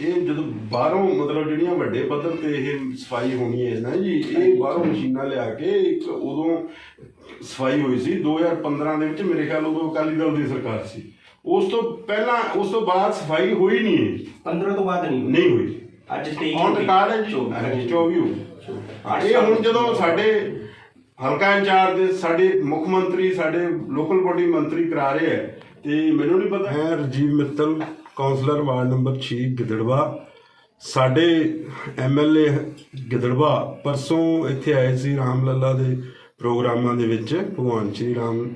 ਇਹ ਜਦੋਂ ਬਾਹਰੋਂ ਮਤਲਬ ਜਿਹੜੀਆਂ ਵੱਡੇ ਪੱਧਰ ਤੇ ਇਹ ਸਫ਼ਾਈ ਹੋਣੀ ਹੈ ਨਾ ਜੀ ਇਹ ਬਾਹਰੋਂ ਮਸ਼ੀਨਾਂ ਲਿਆ ਕੇ ਇੱਕ ਉਦੋਂ ਸਫ਼ਾਈ ਹੋਈ ਸੀ 2015 ਦੇ ਵਿੱਚ ਮੇਰੇ ਖਿਆਲ ਉਦੋਂ ਅਕਾਲੀ ਦਲ ਦੀ ਸਰਕਾਰ ਸੀ। ਉਸ ਤੋਂ ਪਹਿਲਾਂ ਉਸ ਤੋਂ ਬਾਅਦ ਸਫ਼ਾਈ ਹੋਈ ਨਹੀਂ ਹੈ 15 ਤੋਂ ਬਾਅਦ ਨਹੀਂ ਨਹੀਂ ਹੋਈ। ਅੱਜ ਸਟੇਜ ਔਨ ਰਿਕਾਰਡ ਹੈ ਜੀ। ਹਾਂਜੀ 24 ਹੋ ਇਹ ਹੁਣ ਜਦੋਂ ਸਾਡੇ ਹਲਕਾ ਇੰਚਾਰਜ ਸਾਡੇ ਮੁੱਖ ਮੰਤਰੀ ਸਾਡੇ ਲੋਕਲ ਬੋਡੀ ਮੰਤਰੀ ਕਰਾ ਰਹੇ ਹੈ ਤੇ ਮੈਨੂੰ ਨਹੀਂ ਪਤਾ। ਹੈ Rajiv Mittal councillor ward number 6 Gidderbaha. ਸਾਡੇ ਐਮਐਲਏ ਗਿੱਦੜਵਾ ਪਰਸੋਂ ਇੱਥੇ ਆਏ ਸੀ ਰਾਮ ਲੱਲਾ ਦੇ ਪ੍ਰੋਗਰਾਮਾਂ ਦੇ ਵਿੱਚ, ਭਗਵਾਨ ਸ਼੍ਰੀ ਰਾਮ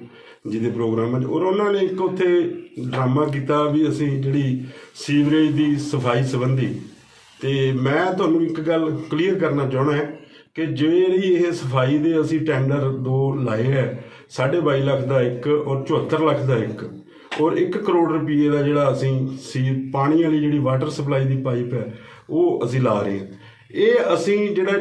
ਜੀ ਦੇ ਪ੍ਰੋਗਰਾਮਾਂ 'ਚ। ਔਰ ਉਹਨਾਂ ਨੇ ਇੱਕ ਉੱਥੇ ਡਰਾਮਾ ਕੀਤਾ ਵੀ ਅਸੀਂ ਜਿਹੜੀ ਸੀਵਰੇਜ ਦੀ ਸਫ਼ਾਈ ਸੰਬੰਧੀ। ਤੇ ਮੈਂ ਤੁਹਾਨੂੰ ਇੱਕ ਗੱਲ ਕਲੀਅਰ ਕਰਨਾ ਚਾਹਣਾ ਹੈ ਕਿ ਜਿਹੜੀ ਇਹ ਸਫ਼ਾਈ ਦੇ ਅਸੀਂ ਟੈਂਡਰ ਦੋ ਲਾਏ ਹੈ 22.5 ਲੱਖ ਦਾ ਇੱਕ ਔਰ 74 ਲੱਖ ਦਾ ਇੱਕ। ਔਰ 1 ਕਰੋੜ ਰੁਪਏ ਦਾ ਜਿਹੜਾ ਅਸੀਂ ਸੀ ਪਾਣੀ ਵਾਲੀ ਜਿਹੜੀ ਵਾਟਰ ਸਪਲਾਈ ਦੀ ਪਾਈਪ ਹੈ, ਉਹ ਅਸੀਂ ਲਾ ਰਹੇ ਹਾਂ। ਇਹ ਅਸੀਂ ਜਿਹੜਾ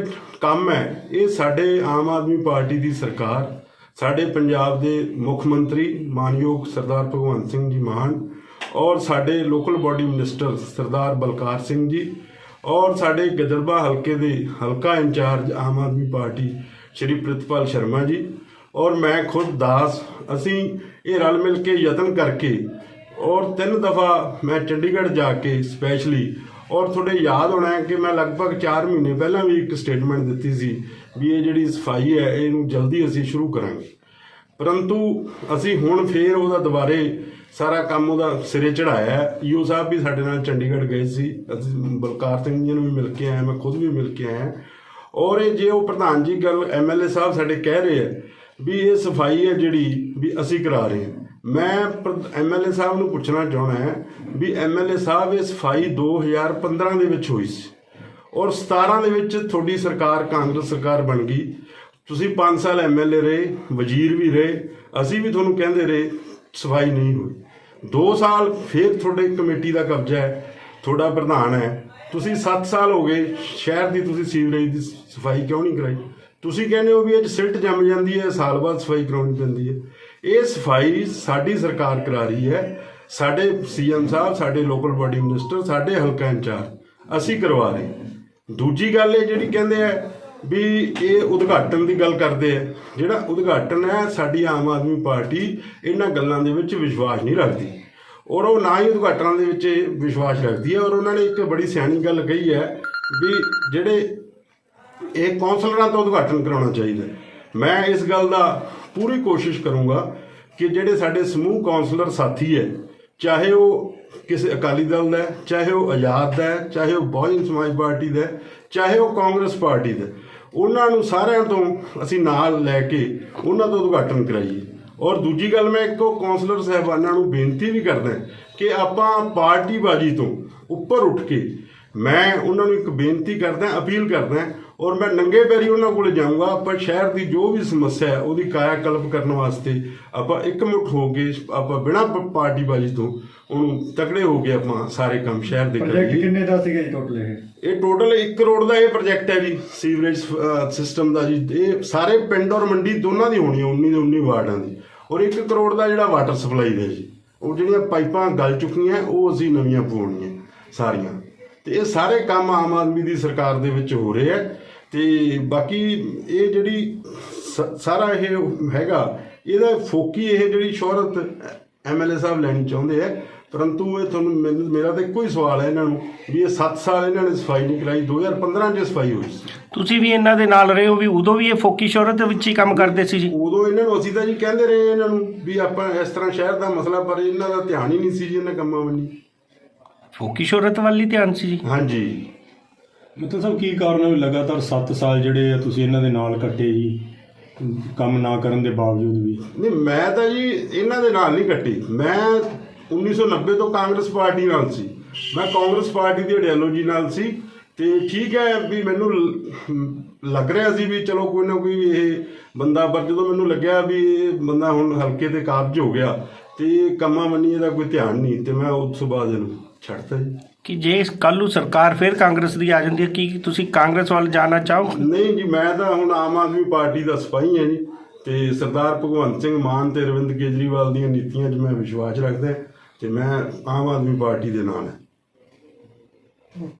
ਕੰਮ ਹੈ, ਇਹ ਸਾਡੇ ਆਮ ਆਦਮੀ ਪਾਰਟੀ ਦੀ ਸਰਕਾਰ, ਸਾਡੇ ਪੰਜਾਬ ਦੇ ਮੁੱਖ ਮੰਤਰੀ ਮਾਨਯੋਗ ਸਰਦਾਰ ਭਗਵੰਤ ਸਿੰਘ ਜੀ ਮਾਨ ਔਰ ਸਾਡੇ local body minister Sardar Balkar Singh ji ਔਰ ਸਾਡੇ ਗਿੱਦੜਬਾ ਹਲਕੇ ਦੇ ਹਲਕਾ ਇੰਚਾਰਜ ਆਮ ਆਦਮੀ ਪਾਰਟੀ ਸ਼੍ਰੀ ਪ੍ਰਿਤਪਾਲ ਸ਼ਰਮਾ ਜੀ ਔਰ ਮੈਂ ਖੁਦ ਦਾਸ, ਅਸੀਂ ਇਹ ਰਲ ਮਿਲ ਕੇ ਯਤਨ ਕਰਕੇ ਔਰ ਤਿੰਨ ਦਫਾ ਮੈਂ ਚੰਡੀਗੜ੍ਹ ਜਾ ਕੇ ਸਪੈਸ਼ਲੀ ਔਰ ਤੁਹਾਡੇ ਯਾਦ ਹੋਣਾ ਹੈ ਕਿ ਮੈਂ ਲਗਭਗ 4 ਮਹੀਨੇ ਪਹਿਲਾਂ ਵੀ ਇੱਕ ਸਟੇਟਮੈਂਟ ਦਿੱਤੀ ਸੀ ਵੀ ਇਹ ਜਿਹੜੀ ਸਫ਼ਾਈ ਹੈ, ਇਹਨੂੰ ਜਲਦੀ ਅਸੀਂ ਸ਼ੁਰੂ ਕਰਾਂਗੇ। ਪਰੰਤੂ ਅਸੀਂ ਹੁਣ ਫੇਰ ਉਹਦਾ ਦੁਬਾਰੇ ਸਾਰਾ ਕੰਮ ਉਹਦਾ ਸਿਰੇ ਚੜਾਇਆ ਹੈ। ਈਓ ਸਾਹਿਬ ਵੀ ਸਾਡੇ ਨਾਲ ਚੰਡੀਗੜ੍ਹ ਗਏ ਸੀ। ਅਸੀਂ ਬਲਕਾਰ ਸਿੰਘ ਜੀ ਨੂੰ ਵੀ ਮਿਲ ਕੇ ਆਏ, ਮੈਂ ਖੁਦ ਵੀ ਮਿਲ ਕੇ ਆਇਆ। ਔਰ ਇਹ ਜੇ ਉਹ ਪ੍ਰਧਾਨ ਜੀ ਗੱਲ ਐਮਐਲਏ ਸਾਹਿਬ ਸਾਡੇ ਕਹਿ ਰਹੇ ਆ ਵੀ ਇਹ ਸਫ਼ਾਈ ਹੈ ਜਿਹੜੀ ਵੀ ਅਸੀਂ ਕਰਾ ਰਹੇ ਹਾਂ। ਮੈਂ ਐਮਐਲਏ ਸਾਹਿਬ ਨੂੰ ਪੁੱਛਣਾ ਚਾਹਣਾ ਹੈ ਵੀ ਐਮਐਲਏ ਸਾਹਿਬ, ਇਹ ਸਫ਼ਾਈ 2015 ਦੇ ਵਿੱਚ ਹੋਈ ਸੀ ਔਰ 17 ਦੇ ਵਿੱਚ ਤੁਹਾਡੀ ਸਰਕਾਰ, ਕਾਂਗਰਸ ਸਰਕਾਰ ਬਣ ਗਈ। ਤੁਸੀਂ 5 ਸਾਲ ਐਮਐਲਏ ਰਹੇ, ਵਜ਼ੀਰ ਵੀ ਰਹੇ, ਅਸੀਂ ਵੀ ਤੁਹਾਨੂੰ ਕਹਿੰਦੇ ਰਹੇ, ਸਫ਼ਾਈ ਨਹੀਂ ਹੋਈ। 2 ਸਾਲ ਫਿਰ ਤੁਹਾਡੇ ਕਮੇਟੀ ਦਾ ਕਬਜ਼ਾ ਹੈ, ਤੁਹਾਡਾ ਪ੍ਰਧਾਨ ਹੈ। ਤੁਸੀਂ 7 ਸਾਲ ਹੋ ਗਏ, ਸ਼ਹਿਰ ਦੀ ਤੁਸੀਂ ਸੀਵਰੇਜ ਦੀ ਸਫ਼ਾਈ ਕਿਉਂ ਨਹੀਂ ਕਰਾਈ? ਤੁਸੀਂ ਕਹਿੰਦੇ ਹੋ ਵੀ ਅੱਜ ਸਿਲਟ ਜੰਮ ਜਾਂਦੀ ਹੈ, ਸਾਲ ਬਾਅਦ ਸਫ਼ਾਈ ਕਰਾਉਣੀ ਪੈਂਦੀ ਹੈ। ਇਹ ਸਫ਼ਾਈ ਸਾਡੀ ਸਰਕਾਰ ਕਰਾ ਰਹੀ ਹੈ। ਸਾਡੇ ਸੀਐਮ ਸਾਹਿਬ, ਸਾਡੇ ਲੋਕਲ ਬਾਡੀ ਮਿਨਿਸਟਰ, ਸਾਡੇ ਹਲਕਾ ਇੰਚਾਰਜ, ਅਸੀਂ ਕਰਵਾ ਰਹੇ ਦੂਜੀ ਗੱਲ ਇਹ ਜਿਹੜੀ ਕਹਿੰਦੇ ਆ ਵੀ ਇਹ ਉਦਘਾਟਨ ਦੀ ਗੱਲ ਕਰਦੇ ਆ। ਜਿਹੜਾ ਉਦਘਾਟਨ ਹੈ, ਸਾਡੀ ਆਮ ਆਦਮੀ ਪਾਰਟੀ ਇਹਨਾਂ ਗੱਲਾਂ ਦੇ ਵਿੱਚ ਵਿਸ਼ਵਾਸ ਨਹੀਂ ਰੱਖਦੀ। ਔਰ ਉਹ ਨਾ ਹੀ ਉਦਘਾਟਨਾਂ ਦੇ ਵਿੱਚ ਵਿਸ਼ਵਾਸ ਰੱਖਦੀ ਹੈ। ਔਰ ਉਹਨਾਂ ਨੇ ਇੱਕ ਬੜੀ ਸਿਆਣੀ ਗੱਲ ਕਹੀ ਹੈ ਵੀ ਜਿਹੜੇ ਇਹ ਕੌਂਸਲਰਾਂ ਤੋਂ ਉਦਘਾਟਨ ਕਰਾਉਣਾ ਚਾਹੀਦਾ ਮੈਂ ਇਸ ਗੱਲ ਦਾ ਪੂਰੀ ਕੋਸ਼ਿਸ਼ ਕਰੂੰਗਾ ਕਿ ਜਿਹੜੇ ਸਾਡੇ ਸਮੂਹ ਕੌਂਸਲਰ ਸਾਥੀ ਹੈ, ਚਾਹੇ ਉਹ ਕਿਸੇ ਅਕਾਲੀ ਦਲ ਦਾ ਚਾਹੇ ਉਹ ਆਜ਼ਾਦ ਦਾ ਚਾਹੇ ਉਹ ਬਹੁਜਨ ਸਮਾਜ ਪਾਰਟੀ ਦਾ ਚਾਹੇ ਉਹ ਕਾਂਗਰਸ ਪਾਰਟੀ ਦਾ ਉਹਨਾਂ ਨੂੰ ਸਾਰਿਆਂ ਤੋਂ ਅਸੀਂ ਨਾਲ ਲੈ ਕੇ ਉਹਨਾਂ ਤੋਂ ਉਦਘਾਟਨ ਕਰਾਈਏ। ਔਰ ਦੂਜੀ ਗੱਲ ਮੈਂ ਇੱਕੋ ਕੌਂਸਲਰ ਸਾਹਿਬਾਨਾਂ ਨੂੰ ਬੇਨਤੀ ਵੀ ਕਰਦਾ ਕਿ ਆਪਾਂ ਪਾਰਟੀਬਾਜੀ ਤੋਂ ਉੱਪਰ ਉੱਠ ਕੇ ਮੈਂ ਉਹਨਾਂ ਨੂੰ ਇੱਕ ਬੇਨਤੀ ਕਰਦਾ ਅਪੀਲ ਕਰਦਾ ਔਰ ਮੈਂ ਨੰਗੇ ਪੈਰੀ ਉਹਨਾਂ ਕੋਲੇ ਜਾਊਂਗਾ ਆਪਾਂ ਸ਼ਹਿਰ ਦੀ ਜੋ ਵੀ ਸਮੱਸਿਆ ਹੈ ਉਹਦੀ ਕਾਇਆ ਕਲਪ ਕਰਨ ਵਾਸਤੇ ਆਪਾਂ ਇਕਮੁੱਠ ਹੋ ਕੇ ਆਪਾਂ ਬਿਨਾਂ ਪ- ਪਾਰਟੀਬਾਜ਼ੀ ਤੋਂ ਉਹਨੂੰ ਤਕੜੇ ਹੋ ਕੇ ਆਪਾਂ ਸਾਰੇ ਕੰਮ ਸ਼ਹਿਰ ਦੇ ਪ੍ਰੋਜੈਕਟ ਕਰੀਏ। ਕਿੰਨੇ ਦਾ ਸੀਗਾ ਜੀ ਟੋਟਲ ਇਹ? ਇਹ ਟੋਟਲ 1 ਕਰੋੜ ਦਾ ਇਹ ਪ੍ਰੋਜੈਕਟ ਹੈ ਜੀ ਸੀਵਰੇਜ ਸਿਸਟਮ ਦਾ ਜੀ। ਇਹ ਸਾਰੇ ਪਿੰਡ ਔਰ ਮੰਡੀ ਦੋਨਾਂ ਦੀ ਹੋਣੀ ਹੈ 19 ਦੇ 19 ਵਾਰਡਾਂ ਦੀ। ਔਰ 1 ਕਰੋੜ ਦਾ ਜਿਹੜਾ ਵਾਟਰ ਸਪਲਾਈ ਦਾ ਜੀ ਉਹ ਜਿਹੜੀਆਂ ਪਾਈਪਾਂ ਗਲ ਚੁੱਕੀਆਂ ਉਹ ਅਸੀਂ ਨਵੀਆਂ ਪਵਾਉਣੀਆਂ ਸਾਰੀਆਂ। ਤੇ ਇਹ ਸਾਰੇ ਕੰਮ ਆਮ ਆਦਮੀ ਦੀ ਸਰਕਾਰ ਦੇ ਵਿੱਚ ਹੋ ਰਹੇ ਆ। ਤੇ ਬਾਕੀ ਇਹ ਜਿਹੜੀ ਸਾਰਾ ਇਹ ਹੈਗਾ ਇਹਦਾ ਫੋਕੀ ਇਹ ਜਿਹੜੀ ਸ਼ੋਹਰਤ ਐਮਐਲਏ ਸਾਹਿਬ ਲੈਣੀ ਚਾਹੁੰਦੇ ਆ। ਪਰੰਤੂ ਇਹ ਤੁਹਾਨੂੰ ਮੈਨੂੰ ਮੇਰਾ ਤਾਂ ਇੱਕੋ ਹੀ ਸਵਾਲ ਹੈ ਇਹਨਾਂ ਨੂੰ ਵੀ ਇਹ 7 ਸਾਲ ਇਹਨਾਂ ਨੇ ਸਫ਼ਾਈ ਨਹੀਂ ਕਰਾਈ 2015 ਚ ਸਫ਼ਾਈ ਹੋਈ ਸੀ। ਤੁਸੀਂ ਵੀ ਇਹਨਾਂ ਦੇ ਨਾਲ ਰਹੇ ਹੋ ਵੀ ਉਦੋਂ ਵੀ ਇਹ ਫੋਕੀ ਸ਼ੋਹਰਤ ਦੇ ਵਿੱਚ ਹੀ ਕੰਮ ਕਰਦੇ ਸੀ ਜੀ? ਉਦੋਂ ਇਹਨਾਂ ਨੂੰ ਅਸੀਂ ਤਾਂ ਜੀ ਕਹਿੰਦੇ ਰਹੇ ਇਹਨਾਂ ਨੂੰ ਵੀ ਆਪਾਂ ਇਸ ਤਰ੍ਹਾਂ ਸ਼ਹਿਰ ਦਾ ਮਸਲਾ ਪਰ ਇਹਨਾਂ ਦਾ ਧਿਆਨ ਹੀ ਨਹੀਂ ਸੀ ਜੀ ਇਹਨਾਂ ਕੰਮਾਂ ਵੱਲ ਫੋਕੀ ਸ਼ੋਹਰਤ ਵੱਲ ਹੀ ਧਿਆਨ ਸੀ ਜੀ। ਹਾਂਜੀ। ਮਤਲਬ ਸਭ ਕੀ ਕਾਰਨ ਹੈ ਵੀ ਲਗਾਤਾਰ 7 ਸਾਲ ਜਿਹੜੇ ਆ ਤੁਸੀਂ ਇਹਨਾਂ ਦੇ ਨਾਲ ਕੱਟੇ ਜੀ? ਕੰਮ ਨਾ ਕਰਨ ਦੇ ਬਾਵਜੂਦ ਵੀ। ਨਹੀਂ ਮੈਂ ਤਾਂ ਜੀ ਇਹਨਾਂ ਦੇ ਨਾਲ ਨਹੀਂ ਕੱਟੀ। ਮੈਂ 1990 ਤੋਂ ਕਾਂਗਰਸ ਪਾਰਟੀ ਨਾਲ ਸੀ। ਮੈਂ ਕਾਂਗਰਸ ਪਾਰਟੀ ਦੀ ਆਈਡੀਓਲੋਜੀ ਨਾਲ ਸੀ ਤੇ ਠੀਕ ਹੈ ਵੀ ਮੈਨੂੰ ਲੱਗ ਰਿਹਾ ਸੀ ਵੀ ਚਲੋ ਕੋਈ ਨਾ ਕੋਈ ਇਹ ਬੰਦਾ ਪਰ ਜਦੋਂ ਮੈਨੂੰ ਲੱਗਿਆ ਵੀ ਇਹ ਬੰਦਾ ਹੁਣ ਹਲਕੇ ਤੇ ਕਾਬਜ ਹੋ ਗਿਆ ਤੇ ਕੰਮਾਂ ਮੰਨੀ ਇਹਦਾ ਕੋਈ ਧਿਆਨ ਨਹੀਂ ਤੇ ਮੈਂ ਉਸ ਤੋਂ ਬਾਅਦ ਇਹਨੂੰ ਛੱਡਤਾ ਜੀ। ਕਿ ਜੇ ਕੱਲ ਨੂੰ ਸਰਕਾਰ ਫਿਰ ਕਾਂਗਰਸ ਦੀ ਆ ਜਾਂਦੀ ਹੈ ਕੀ ਤੁਸੀਂ ਕਾਂਗਰਸ ਵੱਲ ਜਾਣਾ ਚਾਹੋ ਨਹੀਂ ਜੀ ਮੈਂ ਤਾਂ ਹੁਣ ਆਮ ਆਦਮੀ ਪਾਰਟੀ ਦਾ ਸਿਪਾਹੀ ਹਾਂ ਜੀ ਤੇ ਸਰਦਾਰ ਭਗਵੰਤ ਸਿੰਘ ਮਾਨ ਤੇ ਅਰਵਿੰਦ ਕੇਜਰੀਵਾਲ ਦੀਆਂ ਨੀਤੀਆਂ 'ਚ ਮੈਂ ਵਿਸ਼ਵਾਸ ਰੱਖਦਾ ਤੇ ਮੈਂ ਆਮ ਆਦਮੀ ਪਾਰਟੀ ਦੇ ਨਾਲ ਹਾਂ।